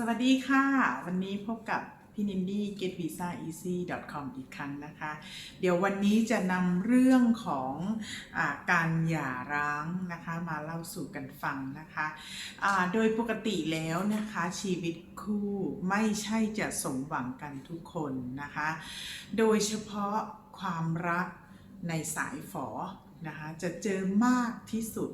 สวัสดีค่ะ วันนี้พบกับพี่นินดี้ getvisaeasy.com อีกครั้งนะคะ เดี๋ยววันนี้จะนำเรื่องของอการหย่าร้างนะคะมาเล่าสู่กันฟังนะคะอ่าโดยปกติแล้วนะคะชีวิตคู่ไม่ใช่จะสมหวังกันทุกคนนะคะ โดยเฉพาะความรักในสายฝอนะคะจะเจอมากที่สุด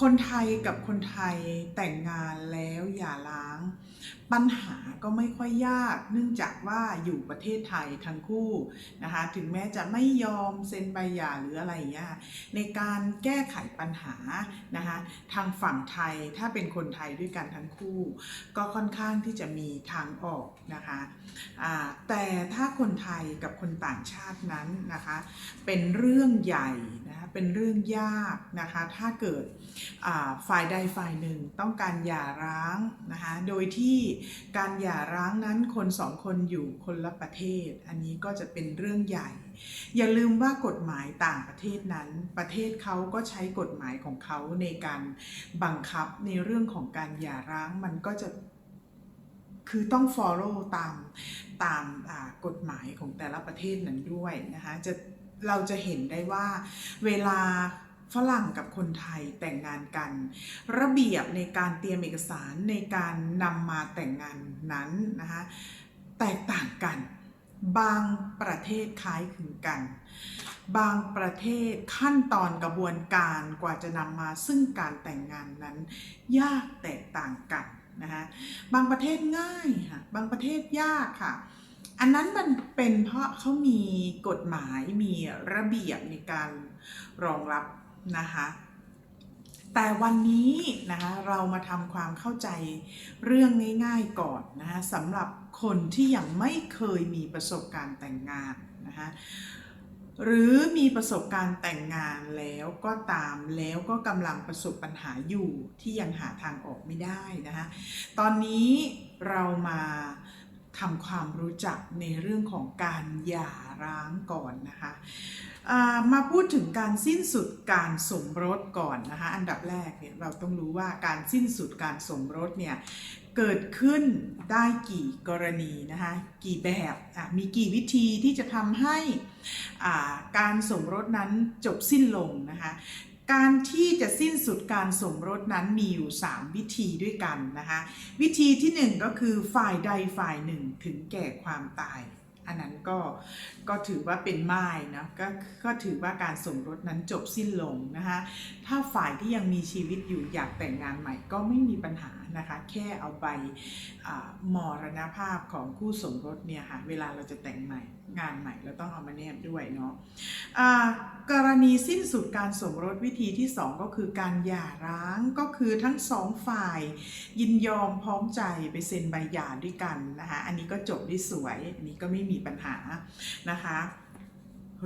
คนไทยกับคนไทยแต่งงานแล้ว ย่าร้าง ปัญหาก็ไม่ค่อยยาก เนื่องจากว่าอยู่ประเทศไทยทั้งคู่นะคะถึงแม้จะไม่ยอมเซ็นใบหย่าหรืออะไรอย่างเงี้ยในการแก้ไขปัญหานะคะทางฝั่งไทยถ้าเป็นคนไทยด้วยกันทั้งคู่ ก็ค่อนข้างที่จะมีทางออกนะคะแต่ถ้าคนไทยกับคนต่างชาตินั้นนะคะเป็นเรื่องใหญ่ นะเป็นเรื่องยากนะคะถ้าเกิดฝ่ายใดฝ่ายหนึ่งต้องการหย่าร้างนะคะโดยที่การหย่าร้างนั้นคนสองคนอยู่คนละประเทศ อันนี้ก็จะเป็นเรื่องใหญ่ อย่าลืมว่ากฎหมายต่างประเทศนั้น ประเทศเขาก็ใช้กฎหมายของเขาในการบังคับในเรื่องของการหย่าร้างมันก็จะคือต้อง follow ตามตามกฎหมายของแต่ละประเทศนั้นด้วยนะคะจะ เราจะเห็นได้ว่าเวลาฝรั่งกับคนไทยแต่งงานกัน ระเบียบในการเตรียมเอกสารในการนำมาแต่งงานนั้นนะคะแตกต่างกัน บางประเทศคล้ายคลึงกัน บางประเทศขั้นตอนกระบวนการกว่าจะนำมาซึ่งการแต่งงานนั้น ยากแตกต่างกันนะคะบางประเทศง่ายค่ะบางประเทศยากค่ะ อันนั้นมันเป็นเพราะเขามีกฎหมายมีระเบียบในการรองรับนะคะแต่วันนี้นะคะเรามาทำความเข้าใจเรื่องง่ายๆก่อนนะคะสำหรับคนที่ยังไม่เคยมีประสบการณ์แต่งงานนะคะหรือมีประสบการณ์แต่งงานแล้วก็ตามแล้วก็กำลังประสบปัญหาอยู่ที่ยังหาทางออกไม่ได้นะคะตอนนี้เรามา ทำความรู้จักในเรื่องของการหย่าร้างก่อนนะคะมาพูดถึงการสิ้นสุดการสมรสก่อนนะคะอันดับแรกเนี่ยเราต้องรู้ว่าการสิ้นสุดการสมรสเนี่ยเกิดขึ้นได้กี่กรณีนะคะกี่แบบอะมีกี่วิธีที่จะทำให้การสมรสนั้นจบสิ้นลงนะคะ การที่จะสิ้นสุดการสมรสนั้นมีอยู่ 3 วิธีด้วยกันนะคะ วิธีที่ 1 ก็คือฝ่ายใดฝ่ายหนึ่งถึงแก่ความตาย อันนั้นก็ ก็ถือว่าเป็นไม่ายนะก็ก็ถือว่าการสมรสนั้นจบสิ้นลงนะคะถ้าฝ่ายที่ยังมีชีวิตอยู่อยากแต่งงานใหม่ก็ไม่มีปัญหานะคะแค่เอาใบมรณภาพของคู่สมรสเนี่ยค่ะเวลาเราจะแต่งใหม่งานใหม่เราต้องเอามาแนบด้วยเนาะอ่ากรณีสิ้นสุดการสมรสวิธีที่ 2 ก็คือการหย่าร้างก็คือทั้งสองฝ่าย ยินยอมพร้อมใจไปเซ็นใบหย่าด้วยกันนะคะอันนี้ก็จบได้สวยอันนี้ก็ไม่มีปัญหานะคะ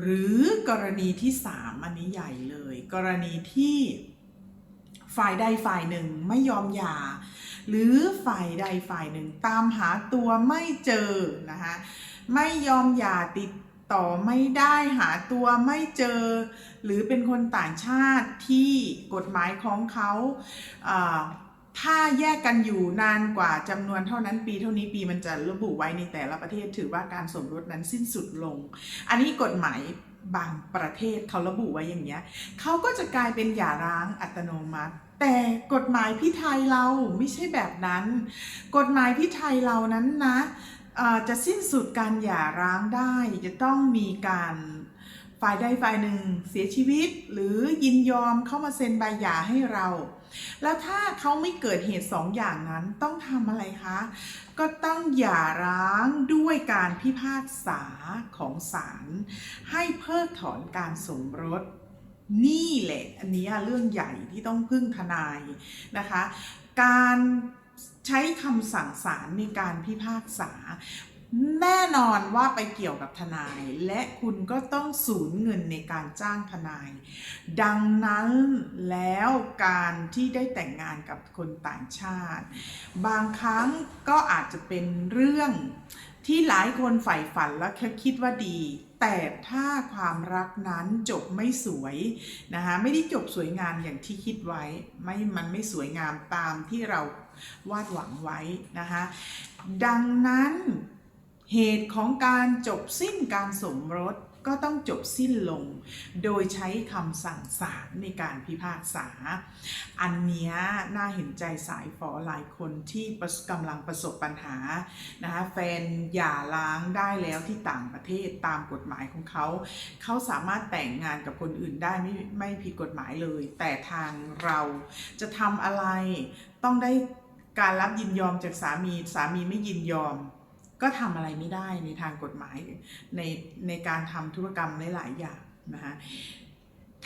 หรือกรณีที่ 3 อันนี้ใหญ่เลย กรณีที่ฝ่ายใดฝ่ายหนึ่งไม่ยอมหย่า หรือฝ่ายใดฝ่ายหนึ่งตามหาตัวไม่เจอนะคะไม่ยอมหย่าติดต่อไม่ได้หาตัวไม่เจอ หรือเป็นคนต่างชาติที่กฎหมายของเขา ถ้าแยกกันอยู่นานกว่าจำนวนเท่านั้นปีเท่านี้ปีมันจะระบุไว้ในแต่ละประเทศถือว่าการสมรสนั้นสิ้นสุดลง อันนี้กฎหมายบางประเทศเขาระบุไว้อย่างเงี้ยเขาก็จะกลายเป็นหย่าร้างอัตโนมัติ แต่กฎหมายพี่ไทยเราไม่ใช่แบบนั้น กฎหมายพี่ไทยเรานั้นนะจะสิ้นสุดการหย่าร้างได้ จะต้องมีการฝ่ายใดฝ่ายหนึ่งเสียชีวิต หรือยินยอมเข้ามาเซ็นใบหย่าให้เรา แล้วถ้าเขาไม่เกิดเหตุสองอย่างนั้นต้องทำอะไรคะ ก็ต้องหย่าร้างด้วยการพิพากษาของศาลให้เพิกถอนการสมรสนี่แหละ อันนี้เรื่องใหญ่ที่ต้องพึ่งทนายนะคะ การใช้คำสั่งศาลในการพิพากษา แน่นอนว่าไปเกี่ยวกับทนาย และคุณก็ต้องสูญเงินในการจ้างทนาย ดังนั้นแล้วการที่ได้แต่งงานกับคนต่างชาติ บางครั้งก็อาจจะเป็นเรื่องที่หลายคนใฝ่ฝันและคิดว่าดี แต่ถ้าความรักนั้นจบไม่สวยนะคะไม่ได้จบสวยงามอย่างที่คิดไว้ไม่มันไม่สวยงามตามที่เราวาดหวังไว้นะคะดังนั้น เหตุของการจบสิ้นการสมรสก็ต้องจบสิ้นลง โดยใช้คำสั่งศาลในการพิพากษา อันนี้น่าเห็นใจสายฝอหลายคนที่กำลังประสบปัญหานะคะแฟนหย่าร้างได้แล้วที่ต่างประเทศตามกฎหมายของเขา เขาสามารถแต่งงานกับคนอื่นได้ไม่ไม่ผิดกฎหมายเลย แต่ทางเราจะทำอะไรต้องได้การรับยินยอมจากสามีสามีไม่ยินยอม ก็ทำอะไรไม่ได้ในทางกฎหมายในในการทำธุรกรรมหลาย ๆ อย่างนะคะ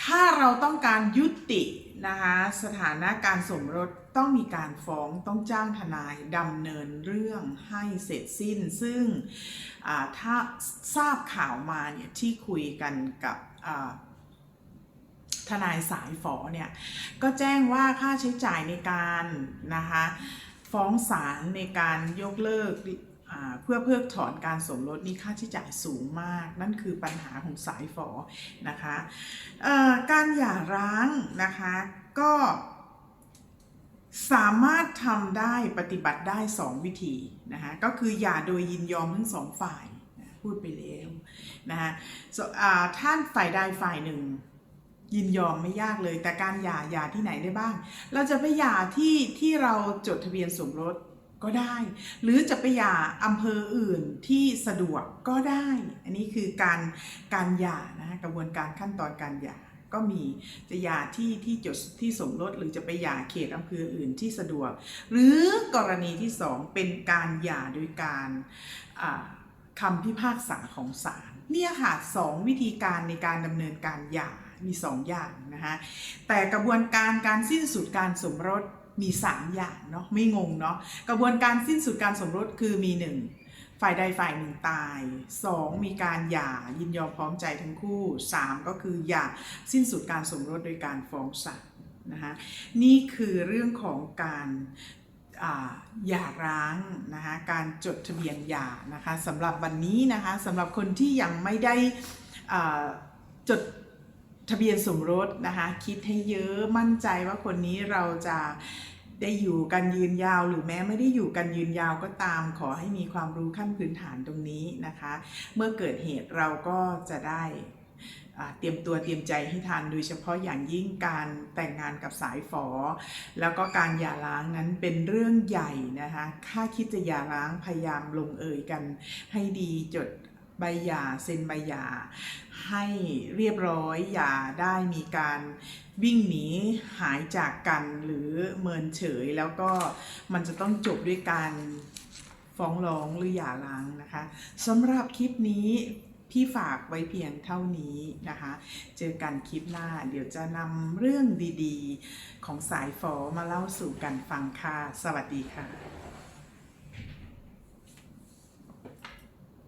ถ้าเราต้องการยุตินะคะสถานะการสมรสต้องมีการฟ้องต้องจ้างทนายดำเนินเรื่องให้เสร็จสิ้น ซึ่งถ้าทราบข่าวมาเนี่ยที่คุยกันกับทนายสายฝอเนี่ยก็แจ้งว่าค่าใช้จ่ายในการนะคะฟ้องศาลในการยกเลิก เพื่อเพิกถอนการสมรสนี่ค่าใช้จ่ายสูงมาก นั่นคือปัญหาของสายฝอนะคะการหย่าร้างนะคะก็สามารถทำได้ปฏิบัติได้ 2 วิธีนะคะก็คือหย่าโดยยินยอมทั้งสองฝ่ายพูดไปแล้วนะคะท่านฝ่ายใดฝ่ายหนึ่งยินยอมไม่ยากเลย แต่การหย่าหย่าที่ไหนได้บ้าง เราจะไปหย่าที่ที่เราจดทะเบียนสมรส ก็ได้ หรือจะไปหย่าอำเภออื่นที่สะดวกก็ได้ อันนี้คือการการหย่านะกระบวนการขั้นตอนการหย่าก็มีจะหย่าที่ที่จดที่สมรสหรือจะไปหย่าเขตอำเภออื่นที่สะดวก หรือกรณีที่สองเป็นการหย่าโดยการคำพิพากษาของศาลเนี่ยค่ะสองวิธีการในการดำเนินการหย่ามีสองอย่างนะคะแต่กระบวนการการสิ้นสุดการสมรส มี 3 อย่างเนาะไม่งงเนาะกระบวนการสิ้นสุดการสมรสคือมี 1 ฝ่ายใดฝ่ายหนึ่งตาย 2 มีการหย่ายินยอมพร้อมใจทั้งคู่ 3 ก็คือหย่าสิ้นสุดการสมรสโดยการฟ้องศาลนะคะนี่คือเรื่องของการหย่าร้างนะคะการจดทะเบียนหย่านะคะสำหรับวันนี้นะคะสำหรับคนที่ยังไม่ได้จด ทะเบียนสมรสนะคะ คิดให้เยอะมั่นใจว่าคนนี้เราจะได้อยู่กันยืนยาวหรือแม้ไม่ได้อยู่กันยืนยาวก็ตาม ขอให้มีความรู้ขั้นพื้นฐานตรงนี้นะคะ เมื่อเกิดเหตุเราก็จะได้เตรียมตัวเตรียมใจให้ทันโดยเฉพาะอย่างยิ่งการแต่งงานกับสายฝอ แล้วก็การหย่าร้างนั้นเป็นเรื่องใหญ่นะคะ ถ้าคิดจะหย่าร้างพยายามลงเอยกันให้ดีจด ใบหย่าเซ็นใบหย่าให้เรียบร้อยอย่าได้มีการวิ่งหนีหายจากกันหรือเมินเฉยแล้วก็มันจะต้องจบด้วยการฟ้องร้องหรือหย่าร้างนะคะสำหรับคลิปนี้พี่ฝากไว้เพียงเท่านี้นะคะ เจอกันคลิปหน้า เดี๋ยวจะนำเรื่องดีๆ ของสายฝอมาเล่าสู่กันฟังค่ะ สวัสดีค่ะ